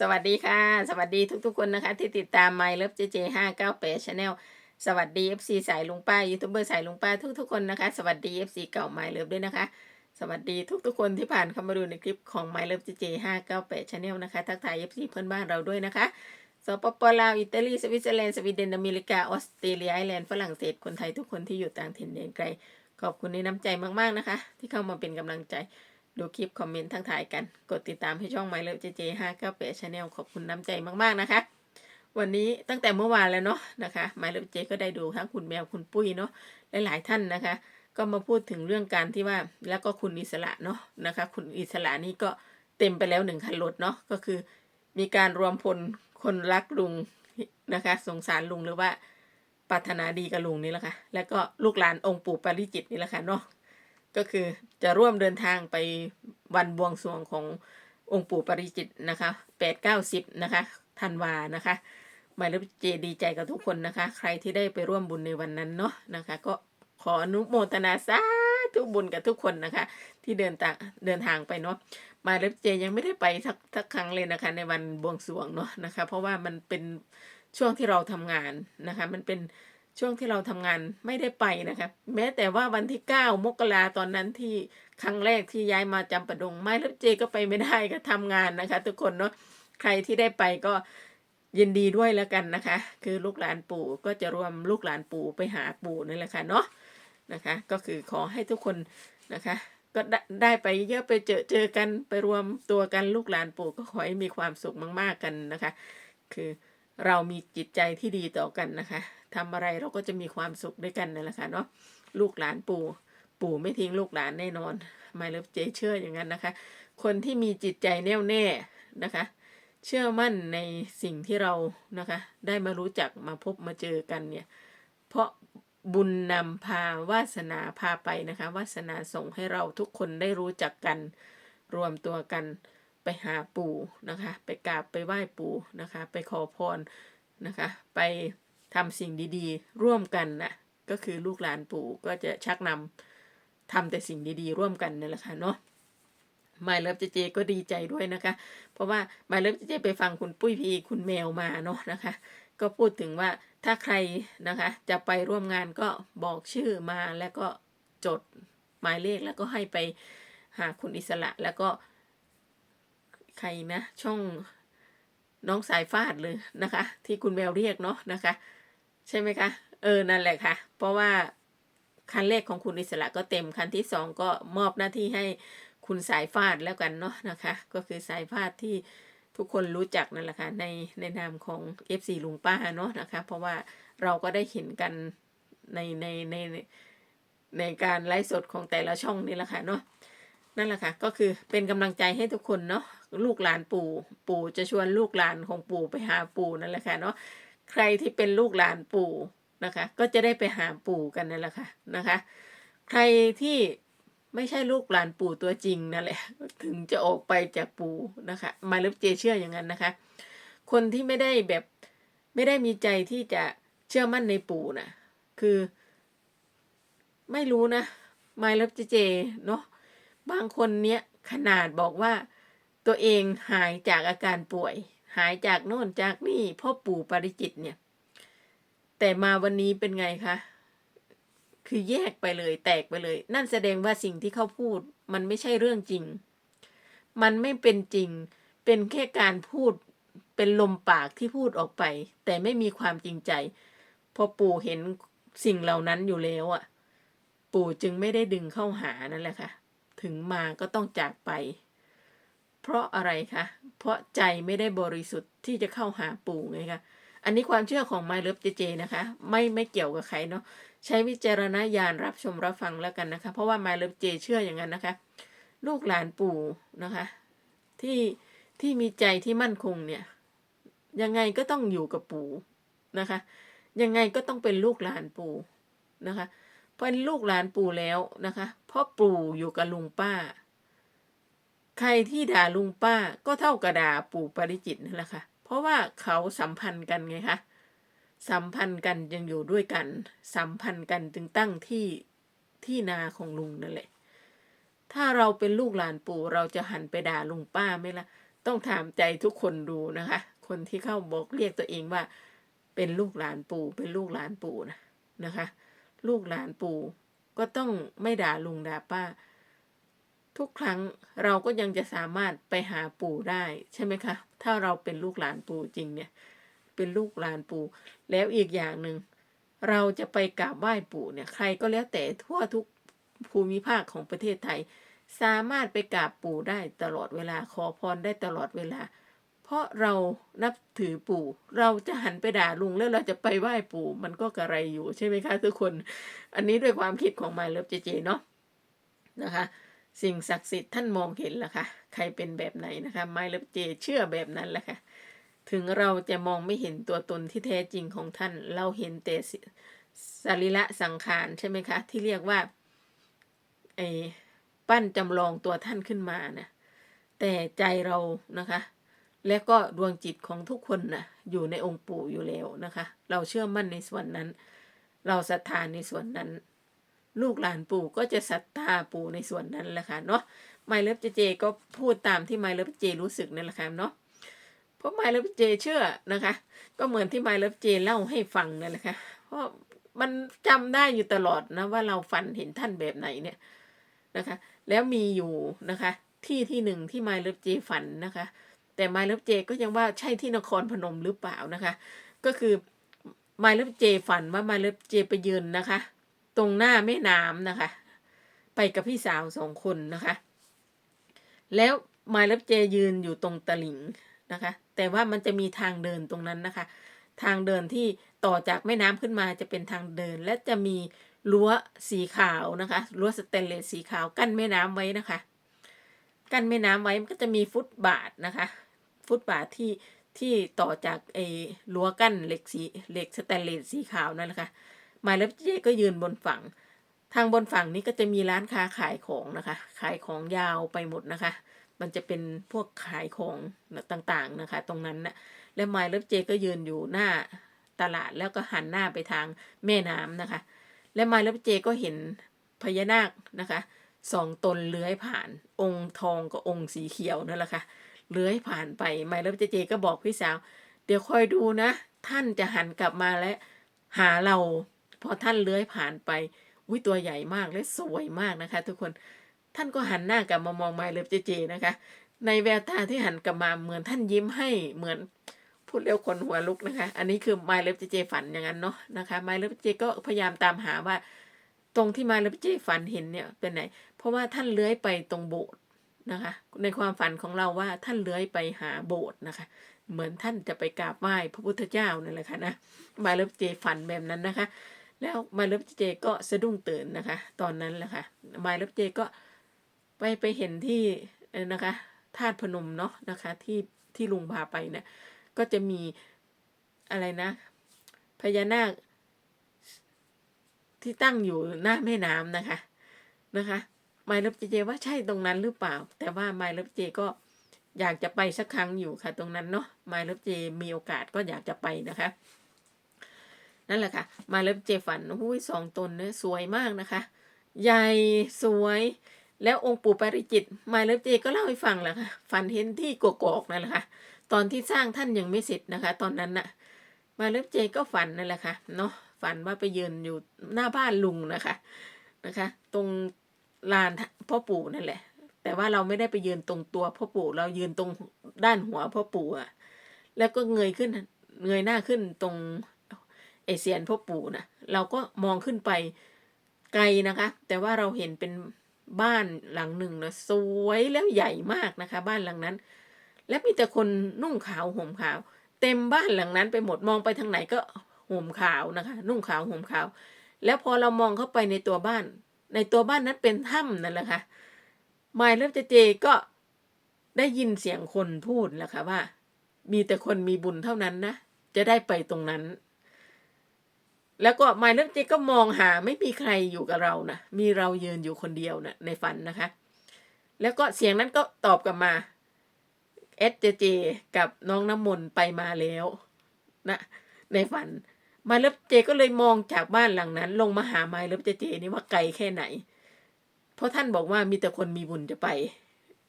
สวัสดีค่ะ สวัสดีทุกๆคนนะคะ ที่ติดตาม My Love JJ 598 Channel สวัสดี FC สายลุงป้ายูทูบเบอร์สายลุงป้าทุกๆคนนะคะ สวัสดี FC เก่า My Love ด้วยนะคะ สวัสดีทุกๆคนที่ผ่านเข้ามาดูในคลิปของ My Love JJ 598 Channel นะคะ ทักทาย FC เพื่อนบ้านเราด้วยนะคะสปปลาวอิตาลีสวิตเซอร์แลนด์สวีเดนอเมริกาออสเตรเลียไอร์แลนด์ฝรั่งเศสคนไทยทุกคนที่อยู่ต่างถิ่นแดนไกลขอบคุณในน้ำใจมากๆนะคะ ที่เข้ามาเป็นกำลังใจ ดูคลิปคอมเมนต์ทักทายกัน กดติดตามให้ช่อง My Love JJ 598 Channel ขอบคุณน้ำใจมากๆนะคะ วันนี้ตั้งแต่เมื่อวานแล้วเนาะนะคะ My Love JJ ก็ได้ดูทั้งคุณแมวคุณปุ้ยเนาะหลายๆท่านนะคะ ก็มาพูดถึงเรื่องการที่ว่าแล้วก็คุณอิสระเนาะนะคะ คุณอิสระนี่ก็เต็มไปแล้วหนึ่งคันรถเนาะก็คือ มีการรวมพลคนรักลุงนะคะ สงสารลุงหรือว่าปรารถนาดีกับลุงนี่แหละค่ะแล้วก็ลูกหลานองค์ปู่ปาริจิตนี่แหละค่ะเนาะ ก็คือจะร่วมเดินทางไปวันบวงสรวงขององค์ปู่ปริจิตนะคะแปดเก้าสิบนะคะธันวานะคะหมายเลขเจดีใจกับทุกคนนะคะ ใครที่ได้ไปร่วมบุญในวันนั้นเนาะนะคะ ก็ขออนุโมทนาสาธุบุญกับทุกคนนะคะ ที่เดินทางเดินทางไปเนาะหมายเลขเจยังไม่ได้ไปสักสักครั้งเลยนะคะ ในวันบวงสรวงเนาะนะคะ เพราะว่ามันเป็นช่วงที่เราทำงานนะคะ มันเป็น ช่วงที่เราทำงานไม่ได้ไปนะคะแม้แต่ว่าวันที่เก้ามกราตอนนั้นที่ครั้งแรกที่ย้ายมาจำปะดงไม่แล้วเจก็ไปไม่ได้ก็ทำงานนะคะ ทุกคนเนาะใครที่ได้ไปก็ยินดีด้วยแล้วกันนะคะ คือลูกหลานปู่ก็จะรวมลูกหลานปู่ไปหาปู่นั่แหละค่ะเนาะนะคะ ก็คือขอให้ทุกคนนะคะ ก็ได้ได้ไปเยอะไปเจอเจอกันไปรวมตัวกันลูกหลานปู่ก็ขอให้มีความสุขมาก ๆกันนะคะ คือเรามีจิตใจที่ดีต่อกันนะคะ ทำอะไรเราก็จะมีความสุขด้วยกันนั่นแหละค่ะเนาะลูกหลานปู่ ปู่ไม่ทิ้งลูกหลานแน่นอนไม่เลิฟเจเชื่ออย่างนั้นนะคะ คนที่มีจิตใจแน่วแน่นะคะ เชื่อมั่นในสิ่งที่เรานะคะ ได้มารู้จักมาพบมาเจอกันเนี่ย เพราะบุญนำพาวาสนาพาไปนะคะวาสนาส่งให้เราทุกคนได้รู้จักกัน รวมตัวกันไปหาปู่นะคะ ไปกราบไปไหว้ปู่นะคะ ไปขอพรนะคะ ไป ทำสิ่งดีๆ ร่วมกันนะก็คือลูกหลานปู่ก็จะชักนำทำแต่สิ่งดีๆ ร่วมกันนั่นแหละค่ะเนาะมายเลิฟเจเจก็ดีใจด้วยนะคะ เพราะว่ามายเลิฟเจเจไปฟังคุณปุ้ยพีคุณแมวมาเนาะนะคะ ก็พูดถึงว่าถ้าใครนะคะ จะไปร่วมงานก็บอกชื่อมาแล้วก็จดหมายเลขแล้วก็ให้ไปหาคุณอิสระแล้วก็ ใครนะ ช่องน้องสายฟาดเลยนะคะ ที่คุณแมวเรียกเนาะนะคะ ใช่ไหมคะ เออ นั่นแหละค่ะ เพราะว่าคันแรกของคุณอิสระก็เต็ม คันที่สองก็มอบหน้าที่ให้คุณสายฟาดแล้วกันเนาะนะคะ ก็คือสายฟาดที่ทุกคนรู้จักนั่นแหละค่ะในในนามของ FC ลุงป้าเนาะนะคะ เพราะว่าเราก็ได้เห็นกันในในในในการไลฟ์สดของแต่ละช่องนี่แหละค่ะเนาะนั่นแหละค่ะก็คือเป็นกำลังใจให้ทุกคนเนาะลูกหลานปู่ ปู่จะชวนลูกหลานของปู่ไปหาปู่นั่นแหละค่ะเนาะ ใครที่เป็นลูกหลานปู่นะคะ ก็จะได้ไปหาปู่กันนั่นแหละค่ะนะคะ ใครที่ไม่ใช่ลูกหลานปู่ตัวจริงนั่นแหละ ถึงจะออกไปจากปู่นะคะ มาลิฟเจเชื่ออย่างนั้นนะคะ คนที่ไม่ได้แบบไม่ได้มีใจที่จะเชื่อมั่นในปู่นะคือ ไม่รู้นะมาลิฟเจเจเนาะบางคนเนี้ยขนาดบอกว่าตัวเองหายจากอาการป่วย หายจากโน่นจากนี่พ่อปู่ปาริจิตเนี่ย แต่มาวันนี้เป็นไงคะ คือแยกไปเลย แตกไปเลย นั่นแสดงว่าสิ่งที่เขาพูด มันไม่ใช่เรื่องจริง มันไม่เป็นจริง เป็นแค่การพูดเป็นลมปากที่พูดออกไป แต่ไม่มีความจริงใจ พอปู่เห็นสิ่งเหล่านั้นอยู่แล้วอะ ปู่จึงไม่ได้ดึงเข้าหานั่นแหละค่ะ ถึงมาก็ต้องจากไป เพราะอะไรคะ เพราะใจไม่ได้บริสุทธิ์ที่จะเข้าหาปู่ไงคะ อันนี้ความเชื่อของไมเลิฟเจเจนะคะ ไม่ไม่เกี่ยวกับใครเนาะ ใช้วิจารณญาณรับชมรับฟังแล้วกันนะคะ เพราะว่าไมเลิฟเจเชื่ออย่างนั้นนะคะ ลูกหลานปู่นะคะ ที่ที่มีใจที่มั่นคงเนี่ย ยังไงก็ต้องอยู่กับปู่นะคะ ยังไงก็ต้องเป็นลูกหลานปู่นะคะเป็นลูกหลานปู่แล้วนะคะ เพราะปู่อยู่กับลุงป้า ใครที่ด่าลุงป้าก็เท่ากับด่าปู่ปริจิตนั่นแหละค่ะ เพราะว่าเขาสัมพันธ์กันไงคะสัมพันธ์กันยังอยู่ด้วยกัน สัมพันธ์กันจึงตั้งที่ที่นาของลุงนั่นแหละ ถ้าเราเป็นลูกหลานปู่เราจะหันไปด่าลุงป้าไหมล่ะ ต้องถามใจทุกคนดูนะคะ คนที่เข้าบอกเรียกตัวเองว่า เป็นลูกหลานปู่ เป็นลูกหลานปู่นะนะคะ ลูกหลานปู่ก็ต้องไม่ด่าลุงด่าป้า ทุกครั้งเราก็ยังจะสามารถไปหาปู่ได้ใช่ไหมคะ ถ้าเราเป็นลูกหลานปู่จริงเนี่ย เป็นลูกหลานปู่ แล้วอีกอย่างหนึ่งเราจะไปกราบไหว้ปู่เนี่ยใครก็แล้วแต่ทั่วทุกภูมิภาคของประเทศไทย สามารถไปกราบปู่ได้ตลอดเวลาขอพรได้ตลอดเวลา เพราะเรานับถือปู่ เราจะหันไปด่าลุงแล้วเราจะไปไหว้ปู่ มันก็กระไรอยู่ใช่ไหมคะทุกคน อันนี้ด้วยความคิดของมาเลิฟเจเจเนาะนะคะ สิ่งศักดิ์สิทธิ์ท่านมองเห็นละค่ะ ใครเป็นแบบไหนนะคะไมเลิฟเจเชื่อแบบนั้นแหละค่ะ ถึงเราจะมองไม่เห็นตัวตนที่แท้จริงของท่าน เราเห็นแต่สรีระสังขารใช่ไหมคะ ที่เรียกว่าไอ้ปั้นจำลองตัวท่านขึ้นมานะแต่ใจเรานะคะ และก็ดวงจิตของทุกคนนะอยู่ในองค์ปู่อยู่แล้วนะคะ เราเชื่อมั่นในส่วนนั้น เราศรัทธาในส่วนนั้น ลูกหลานปู่ก็จะศรัทธาปู่ในส่วนนั้นแหละค่ะเนาะไมเลิฟเจเจก็พูดตามที่ไมเลิฟเจรู้สึกนั่นแหละค่ะเนาะเพราะไมเลิฟเจเชื่อนะคะ ก็เหมือนที่ไมเลิฟเจเล่าให้ฟังนั่นแหละค่ะเพราะมันจำได้อยู่ตลอดนะว่าเราฝันเห็นท่านแบบไหนเนี่ยนะคะ แล้วมีอยู่นะคะ ที่ที่หนึ่งที่ไมเลิฟเจฝันนะคะ แต่ไมเลิฟเจก็ยังว่าใช่ที่นครพนมหรือเปล่านะคะ ก็คือไมเลิฟเจฝันว่าไมเลิฟเจไปยืนนะคะ ตรงหน้าแม่น้ำนะคะ ไปกับพี่สาวสองคนนะคะ แล้วมล์เลฟเจยืนอยู่ตรงตลิ่งนะคะ แต่ว่ามันจะมีทางเดินตรงนั้นนะคะ ทางเดินที่ต่อจากแม่น้ำขึ้นมาจะเป็นทางเดิน และจะมีรั้วสีขาวนะคะรั้วสเตนเลสสีขาวกั้นแม่น้ำไว้นะคะ กั้นแม่น้ำไว้มันก็จะมีฟุตบาทนะคะ ฟุตบาทที่ที่ต่อจากไอ้รั้วกั้นเหล็กสีเหล็กสแตนเลสสีขาวนั่นแหละค่ะ หมายเลขเจก็ยืนบนฝั่ง ทางบนฝั่งนี้ก็จะมีร้านค้าขายของนะคะ ขายของยาวไปหมดนะคะ มันจะเป็นพวกขายของต่างๆนะคะ ตรงนั้นนะและไมล์เลฟเจก็ยืนอยู่หน้าตลาดแล้วก็หันหน้าไปทางแม่น้ำนะคะ และไมล์เลฟเจก็เห็นพญานาคนะคะสองตนเลื้อยผ่าน องค์ทองกับองค์สีเขียวนั่นแหละค่ะเลื้อยผ่านไปไมล์เลฟเจก็บอกพี่สาว เดี๋ยวคอยดูนะ ท่านจะหันกลับมาและหาเรา พอท่านเลื้อยผ่านไปอุ้ยตัวใหญ่มากและสวยมากนะคะ ทุกคนท่านก็หันหน้ากลับมามองไมล์เลิฟเจเจนะคะ ในแววตาที่หันกลับมาเหมือนท่านยิ้มให้เหมือนพูดเร็วคนหัวลุกนะคะ อันนี้คือไมล์เลิฟเจเจฝันอย่างนั้นเนาะนะคะไมล์เลิฟเจเจก็พยายามตามหาว่า ตรงที่ไมล์เลิฟเจเจฝันเห็นเนี่ยเป็นไหน เพราะว่าท่านเลื้อยไปตรงโบสถ์นะคะ ในความฝันของเราว่าท่านเลื้อยไปหาโบสถ์นะคะ เหมือนท่านจะไปกราบไหว้พระพุทธเจ้านั่นแหละค่ะนะไมล์เลิฟเจฝันแบบนั้นนะคะ แล้วมาเลฟเจก็สะดุ้งตื่นนะคะ ตอนนั้นแหละค่ะมาเลฟเจก็ไปไปเห็นที่นะคะธาตุพนมเนาะนะคะที่ที่ลุงพาไปเนี่ยก็จะมีอะไรนะ พญานาคที่ตั้งอยู่หน้าแม่น้ำนะคะนะคะไมล์เลฟเจว่าใช่ตรงนั้นหรือเปล่า แต่ว่าไมล์เลฟเจก็อยากจะไปสักครั้งอยู่ค่ะ ตรงนั้นเนาะไมล์เลฟเจมีโอกาสก็อยากจะไปนะคะ นั่นแหละค่ะ มาเล็บเจฝันหุ้ยสองตนเนี่ยสวยมากนะคะ ใหญ่สวยแล้วองค์ปู่ปาริจิต มาเล็บเจก็เล่าให้ฟังแหละค่ะฝันเห็นที่กกอกนั่นแหละค่ะตอนที่สร้างท่านยังไม่เสร็จนะคะ ตอนนั้นน่ะ มาเล็บเจก็ฝันนั่นแหละค่ะเนาะฝันว่าไปยืนอยู่หน้าบ้านลุงนะคะนะคะ ตรงลานพ่อปู่นั่นแหละ แต่ว่าเราไม่ได้ไปยืนตรงตัวพ่อปู่เรายืนตรงด้านหัวพ่อปู่อะแล้วก็เงยขึ้น เงยหน้าขึ้นตรง ไอเซียนพ่อปู่นะเราก็มองขึ้นไปไกลนะคะ แต่ว่าเราเห็นเป็นบ้านหลังหนึ่งนะสวยแล้วใหญ่มากนะคะ บ้านหลังนั้น และมีแต่คนนุ่งขาวห่มขาว เต็มบ้านหลังนั้นไปหมดมองไปทางไหนก็ห่มขาวนะคะ นุ่งขาวห่มขาว แล้วพอเรามองเข้าไปในตัวบ้าน ในตัวบ้านนั้นเป็นถ้ำนั่นแหละค่ะมายเลฟเจเจก็ได้ยินเสียงคนพูดแหละค่ะว่า มีแต่คนมีบุญเท่านั้นนะ จะได้ไปตรงนั้น แล้วก็มายเลิฟเจก็มองหาไม่มีใครอยู่กับเรานะมีเรายืนอยู่คนเดียวนะในฝันนะคะ แล้วก็เสียงนั้นก็ตอบกลับมาเอสเจเจกับน้องน้ำมนต์ไปมาแล้วนะในฝันมาเลิฟเจก็เลยมองจากบ้านหลังนั้น ลงมาหาไมายเลิฟเจเจนี่ว่าไกลแค่ไหน เพราะท่านบอกว่ามีแต่คนมีบุญจะไป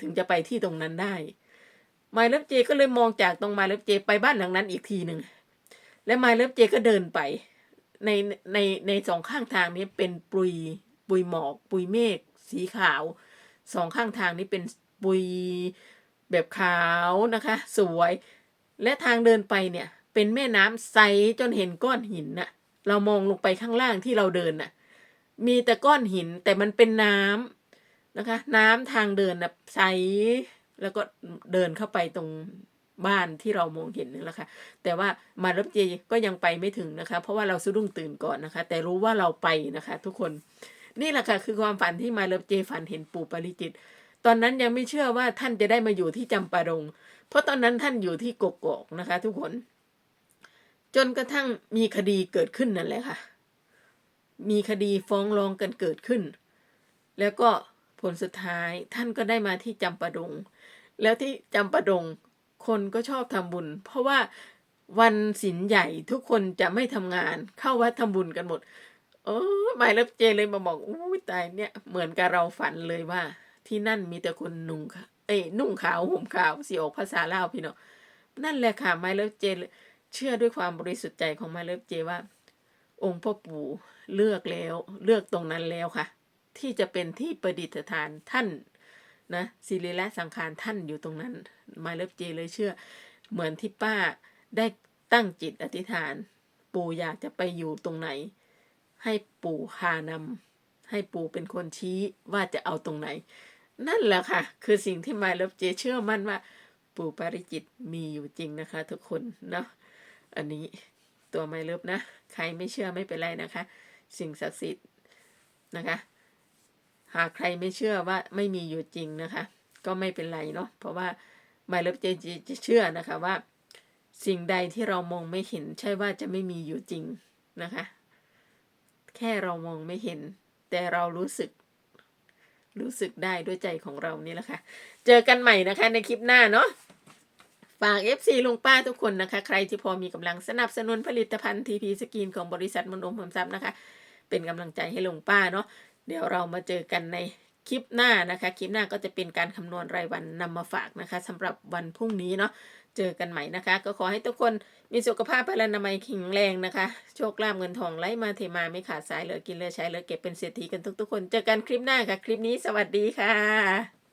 ถึงจะไปที่ตรงนั้นได้มายเลิฟเจก็เลยมองจากตรงมายเลิฟเจไปบ้านหลังนั้นอีกทีหนึ่งและมายเลิฟเจก็เดินไป ในในในสองข้างทางนี้เป็นปุยปุยหมอก ปุยเมฆสีขาวสองข้างทางนี้เป็นปุยแบบขาวนะคะ สวย และทางเดินไปเนี่ย เป็นแม่น้ำใสจนเห็นก้อนหินน่ะ เรามองลงไปข้างล่างที่เราเดินน่ะ มีแต่ก้อนหินแต่มันเป็นน้ำนะคะ น้ำทางเดินน่ะใสแล้วก็เดินเข้าไปตรง บ้านที่เรามองเห็นนี่แหละค่ะแต่ว่ามารับเจก็ยังไปไม่ถึงนะคะ เพราะว่าเราสะดุ้งตื่นก่อนนะคะ แต่รู้ว่าเราไปนะคะ ทุกคนนี่แหละค่ะคือความฝันที่มาเลิฟเจฝันเห็นปู่ปริจิต ตอนนั้นยังไม่เชื่อว่าท่านจะได้มาอยู่ที่จำปาดง เพราะตอนนั้นท่านอยู่ที่กกอกนะคะ ทุกคน จนกระทั่งมีคดีเกิดขึ้นนั่นแหละค่ะ มีคดีฟ้องร้องกันเกิดขึ้น แล้วก็ผลสุดท้ายท่านก็ได้มาที่จำปาดง แล้วที่จำปาดง คนก็ชอบทำบุญ เพราะว่าวันศีลใหญ่ทุกคนจะไม่ทำงาน เข้าวัดทำบุญกันหมดโอ้หมายแล้วเจเลยมาบอกอุ้ตายเนี่ยเหมือนกับเราฝันเลยว่า ที่นั่นมีแต่คนนุ่งขาวเอ้ยนุ่งขาวห่มขาวสีออกภาษาลาวพี่เนาะนั่นแหละค่ะไมเลิฟเจเชื่อด้วยความบริสุทธิ์ใจของไมเลิฟเจว่า องค์พ่อปู่เลือกแล้ว เลือกตรงนั้นแล้วค่ะ ที่จะเป็นที่ประดิษฐานท่าน นะศิริและสังขารท่านอยู่ตรงนั้นไมเลิฟเจเลยเชื่อ เหมือนที่ป้าได้ตั้งจิตอธิษฐาน ปู่อยากจะไปอยู่ตรงไหน ให้ปู่พานำให้ปู่เป็นคนชี้ว่าจะเอาตรงไหน นั่นแหละค่ะ คือสิ่งที่มาเลิฟเจเชื่อมั่นว่า ปู่ปาริจิตมีอยู่จริงนะคะ ทุกคนเนาะอันนี้ตัวไมเลิฟนะ ใครไม่เชื่อไม่เป็นไรนะคะ สิ่งศักดิ์สิทธิ์นะคะ หากใครไม่เชื่อว่าไม่มีอยู่จริงนะคะ ก็ไม่เป็นไรเนาะเพราะว่าไมเลิฟเจจะเชื่อนะคะว่า สิ่งใดที่เรามองไม่เห็น ใช่ว่าจะไม่มีอยู่จริงนะคะ แค่เรามองไม่เห็น แต่เรารู้สึก รู้สึกได้ด้วยใจของเรานี่แหละค่ะ เจอกันใหม่นะคะในคลิปหน้าเนาะฝาก FC ลุงป้าทุกคนนะคะ ใครที่พอมีกำลังสนับสนุนผลิตภัณฑ์ทีพีสกินของบริษัทมนโอมผมทรัพย์นะคะ เป็นกำลังใจให้ลุงป้าเนาะ เดี๋ยวเรามาเจอกันในคลิปหน้านะคะ คลิปหน้าก็จะเป็นการคำนวณรายวันนำมาฝากนะคะสำหรับวันพรุ่งนี้เนาะเจอกันใหม่นะคะ ก็ขอให้ทุกคนมีสุขภาพพลานามัยแข็งแรงนะคะ โชคลาภเงินทองไหลมาเทมาไม่ขาดสายเหลือกินเหลือใช้เหลือเก็บเป็นเศรษฐีกันทุกๆคน เจอกันคลิปหน้าค่ะ คลิปนี้สวัสดีค่ะ